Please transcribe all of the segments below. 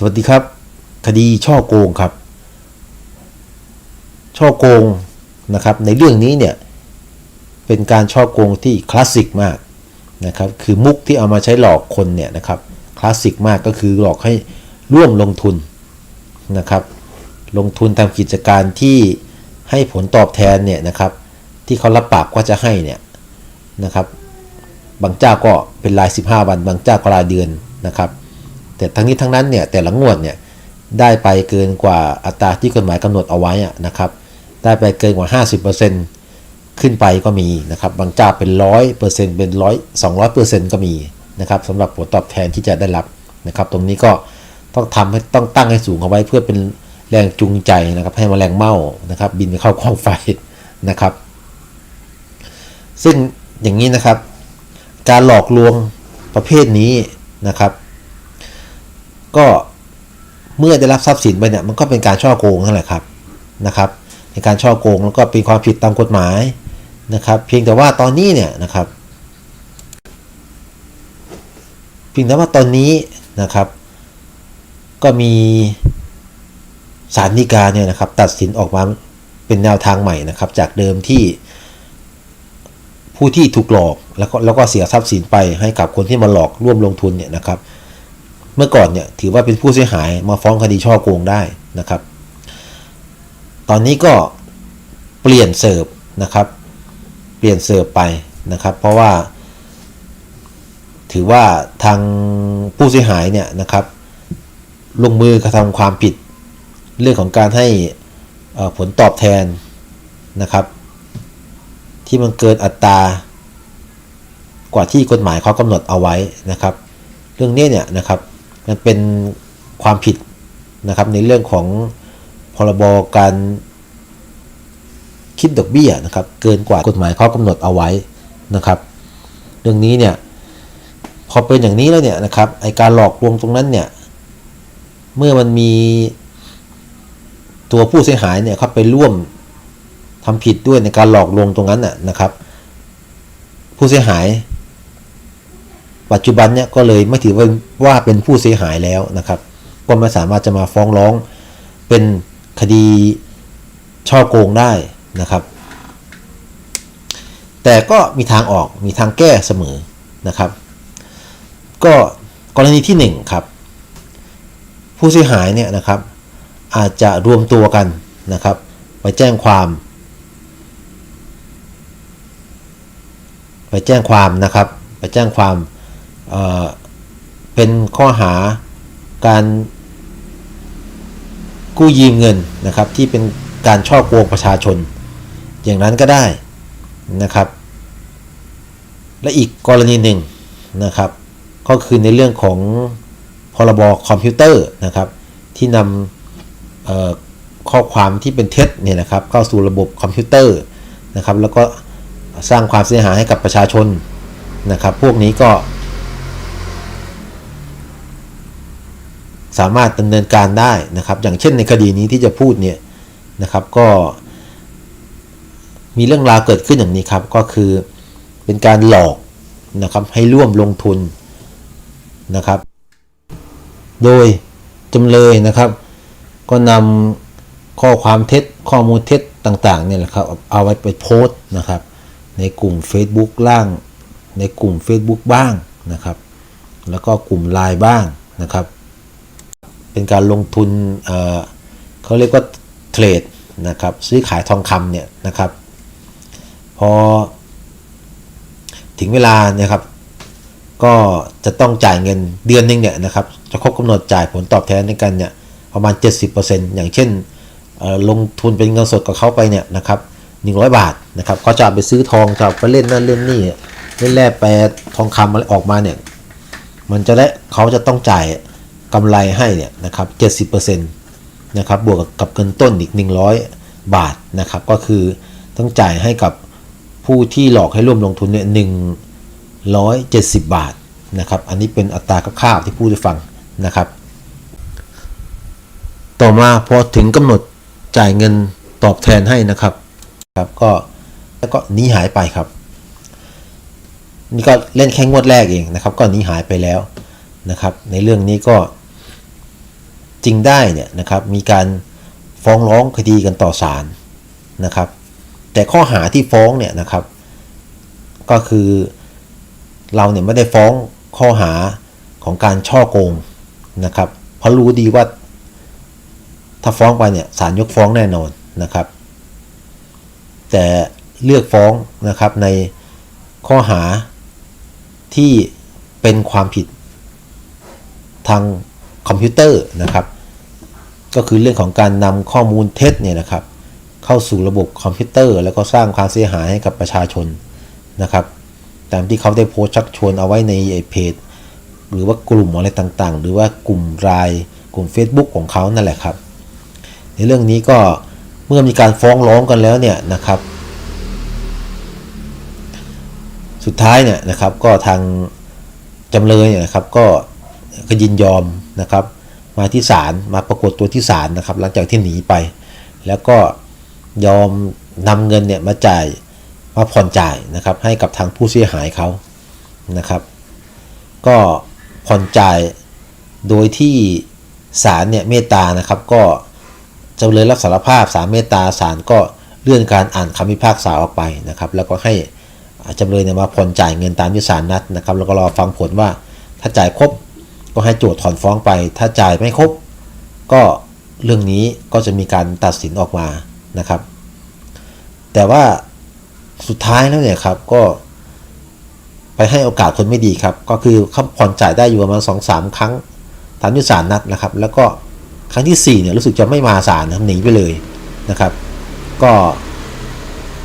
สวัสดีครับ คดีช่อโกงครับ ช่อโกงนะครับ ในเรื่องนี้เนี่ยเป็นการช่อโกงที่คลาสสิกมากนะครับคือมุกที่เอามาใช้หลอกคนเนี่ยนะครับคลาสสิกมากก็คือหลอกให้ร่วมลงทุนนะครับ ลงทุนทำกิจการที่ให้ผลตอบแทนเนี่ยนะครับ ที่เขารับปากว่าจะให้เนี่ยนะครับ บางเจ้าก็เป็นราย 15 วัน บางเจ้าก็รายเดือนนะครับ แต่ทั้งนี้ทั้งนั้นเนี่ยแต่ละงวดเนี่ยได้ไปเกินกว่าอัตราที่กฎหมายกำหนดเอาไว้นะครับได้ไปเกินกว่า 50%ขึ้นไปก็มีนะครับบางเจ้าเป็นร้อยเปอร์เซ็นต์เป็นร้อยสองร้อยเปอร์เซ็นต์ก็มีนะครับสำหรับผลตอบแทนที่จะได้รับนะครับ ตรงนี้ก็ต้องทำให้ต้องตั้งให้สูงเอาไว้เพื่อเป็นแรงจูงใจนะครับ ให้มแมลงเม่านะครับ บินไปเข้ากองไฟนะครับ ซึ่งอย่างนี้นะครับ การหลอกลวงประเภทนี้นะครับ ก็เมื่อได้รับทรัพย์สินไปเนี่ยมันก็เป็นการช่อโกงนั่นแหละครับนะครับในการช่อโกงแล้วก็เป็นความผิดตามกฎหมายนะครับ เพียงแต่ว่าตอนนี้เนี่ยนะครับ เพียงแต่ว่าตอนนี้นะครับ ก็มีศาลฎีกาเนี่ยนะครับ ตัดสินออกมาเป็นแนวทางใหม่นะครับ จากเดิมที่ผู้ที่ถูกหลอกแล้วก็แล้วก็เสียทรัพย์สินไปให้กับคนที่มาหลอกร่วมลงทุนเนี่ยนะครับ เมื่อก่อนเนี่ยถือว่าเป็นผู้เสียหายมาฟ้องคดีช่อโกงได้นะครับ ตอนนี้ก็เปลี่ยนเสิร์ฟนะครับ เปลี่ยนเสิร์ฟไปนะครับ เพราะว่า ถือว่าทางผู้เสียหายเนี่ยนะครับ ลงมือกระทำความผิด เรื่องของการให้ผลตอบแทนนะครับ ที่มันเกินอัตรากว่าที่กฎหมายเขากำหนดเอาไว้นะครับ เรื่องนี้เนี่ยนะครับ มันเป็นความผิดนะครับในเรื่องของพรบการคิดดอกเบี้ยนะครับ เกินกว่ากฎหมายเขากำหนดเอาไว้นะครับ เรื่องนี้เนี่ยพอเป็นอย่างนี้แล้วเนี่ยนะครับไอการหลอกลวงตรงนั้นเนี่ยเมื่อมันมีตัวผู้เสียหายเนี่ยเขาไปร่วมทำผิดด้วยในการหลอกลวงตรงนั้นน่ะนะครับ ผู้เสียหาย ปัจจุบันเนี่ยก็เลยไม่ถือว่าเป็นผู้เสียหายแล้วนะครับก็ไม่สามารถจะมาฟ้องร้องเป็นคดีช่อโกงได้นะครับ แต่ก็มีทางออกมีทางแก้เสมอนะครับ ก็กรณีที่1ครับผู้เสียหายเนี่ยนะครับอาจจะรวมตัวกันนะครับ ไปแจ้งความ ไปแจ้งความนะครับ ไปแจ้งความ เเป็นข้อหาการกู้ยืมเงินนะครับที่เป็นการช่อโกงประชาชน อย่างนั้นก็ได้นะครับ และอีกกรณีหนึ่งนะครับ ก็คือในเรื่องของพรบคอมพิวเตอร์นะครับ ที่นำข้อความที่เป็นเท็จเนี่ยนะครับเข้าสู่ระบบคอมพิวเตอร์นะครับ แล้วก็สร้างความเสียหายให้กับประชาชนนะครับ พวกนี้ก็ สามารถดำเนินการได้นะครับ อย่างเช่นในคดีนี้ที่จะพูดเนี่ยนะครับก็มีเรื่องราวเกิดขึ้นอย่างนี้ครับ ก็คือเป็นการหลอกนะครับให้ร่วมลงทุนนะครับ โดยจำเลยนะครับ ก็นำข้อความเท็จข้อมูลเท็จต่างๆเนี่ยแหละครับเอาไว้ไปโพสต์นะครับ ในกลุ่ม Facebook ล่าง ในกลุ่ม Facebook บ้างนะครับ แล้วก็กลุ่ม l ล n e บ้างนะครับ เป็นการลงทุนเเขาเรียกว่าเทรดนะครับซื้อขายทองคำเนี่ยนะครับพอถึงเวลาเนี่ยครับก็จะต้องจ่ายเงินเดือนหนึงเนี่ยนะครับจะครบกำหนดจ่ายผลตอบแทนในกันเนี่ยประมาณ 70%อย่างเช่นลงทุนเป็นเงินสดกับเขาไปเนี่ยนะครับ100 บาทนะครับเขาจะไปซื้อทองจะเอาไปเล่นนั่นเล่นนี่เล่นแร่แปรทองคำอะไรออกมาเนี่ยมันจะได้เขาจะต้องจ่าย กำไรให้เนี่ยนะครับ70%นะครับบวกกับเงินต้นอีก100บาทนะครับก็คือต้องจ่ายให้กับผู้ที่หลอกให้ร่วมลงทุนเนี่ยหนึ่งร้อยเจ็ดสิบบาทนะครับอันนี้เป็นอัตราคร่าวๆที่พูดให้ฟังนะครับ ต่อมาพอถึงกำหนดจ่ายเงินตอบแทนให้นะครับครับก็แล้วก็นีหายไปครับ นี่ก็เล่นแค่งวดแรกเองนะครับ ก็นีหายไปแล้ว นะครับ ในเรื่องนี้ก็จริงได้เนี่ยนะครับมีการฟ้องร้องคดีกันต่อศาลนะครับ แต่ข้อหาที่ฟ้องเนี่ยนะครับ ก็คือเราเนี่ยไม่ได้ฟ้องข้อหาของการช่อโกงนะครับ เพราะรู้ดีว่าถ้าฟ้องไปเนี่ยศาลยกฟ้องแน่นอนนะครับ แต่เลือกฟ้องนะครับในข้อหาที่เป็นความผิด ทางคอมพิวเตอร์นะครับ ก็คือเรื่องของการนำข้อมูลเท็จเนี่ยนะครับ เข้าสู่ระบบคอมพิวเตอร์ แล้วก็สร้างความเสียหายให้กับประชาชนนะครับ ตามที่เขาได้โพสต์ชักชวนเอาไว้ในเพจ หรือว่ากลุ่มอะไรต่างๆ หรือว่ากลุ่มรายกลุ่ม Facebook ของเขานั่นแหละครับ ในเรื่องนี้ก็เมื่อมีการฟ้องร้องกันแล้วเนี่ยนะครับ สุดท้ายเนี่ยนะครับก็ทางจำเลยเนี่ยนะครับก็ ก็ยินยอมนะครับ มาที่ศาลมาปรากฏตัวที่ศาลนะครับ หลังจากที่หนีไป แล้วก็ยอมนำเงินเนี่ยมาจ่ายมาผ่อนจ่ายนะครับ ให้กับทางผู้เสียหายเขานะครับ ก็ผ่อนจ่ายโดยที่ศาลเนี่ยเมตตานะครับก็จำเลยรับสารภาพศาลเมตตาศาลก็เลื่อนการอ่านคำพิพากษาออกไปนะครับ แล้วก็ให้จำเลยเนี่ยมาผ่อนจ่ายเงินตามที่ศาลนัดนะครับ แล้วก็รอฟังผลว่าถ้าจ่ายครบ ก็ให้โจทย์ถอนฟ้องไป ถ้าจ่ายไม่ครบ ก็เรื่องนี้ก็จะมีการตัดสินออกมานะครับ แต่ว่าสุดท้ายแล้วเนี่ยครับก็ไปให้โอกาสคนไม่ดีครับ ก็คือเขาผ่อนจ่ายได้อยู่ประมาณสองสามครั้งตามที่ศาลนัดนะครับ แล้วก็ครั้งที่สี่เนี่ยรู้สึกจะไม่มาศาลนะหนีไปเลยนะครับ ก็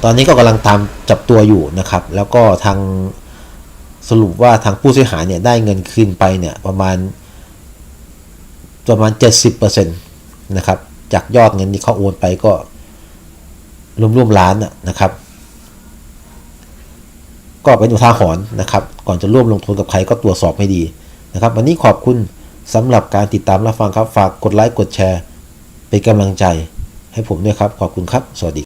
ตอนนี้ก็กำลังตามจับตัวอยู่นะครับ แล้วก็ทาง สรุปว่าทางผู้เสียหายเนี่ยได้เงินคืนไปเนี่ยประมาณประมาณ 70%นะครับจากยอดเงินที่เขาโอนไปก็รวมๆล้านนะนะครับ ก็เป็นอุทาหรณ์นะครับ ก่อนจะร่วมลงทุนกับใครก็ตรวจสอบให้ดีนะครับ วันนี้ขอบคุณสำหรับการติดตามรับฟังครับ ฝากกดไลค์กดแชร์ เป็นกำลังใจให้ผมด้วยครับ ขอบคุณครับ สวัสดี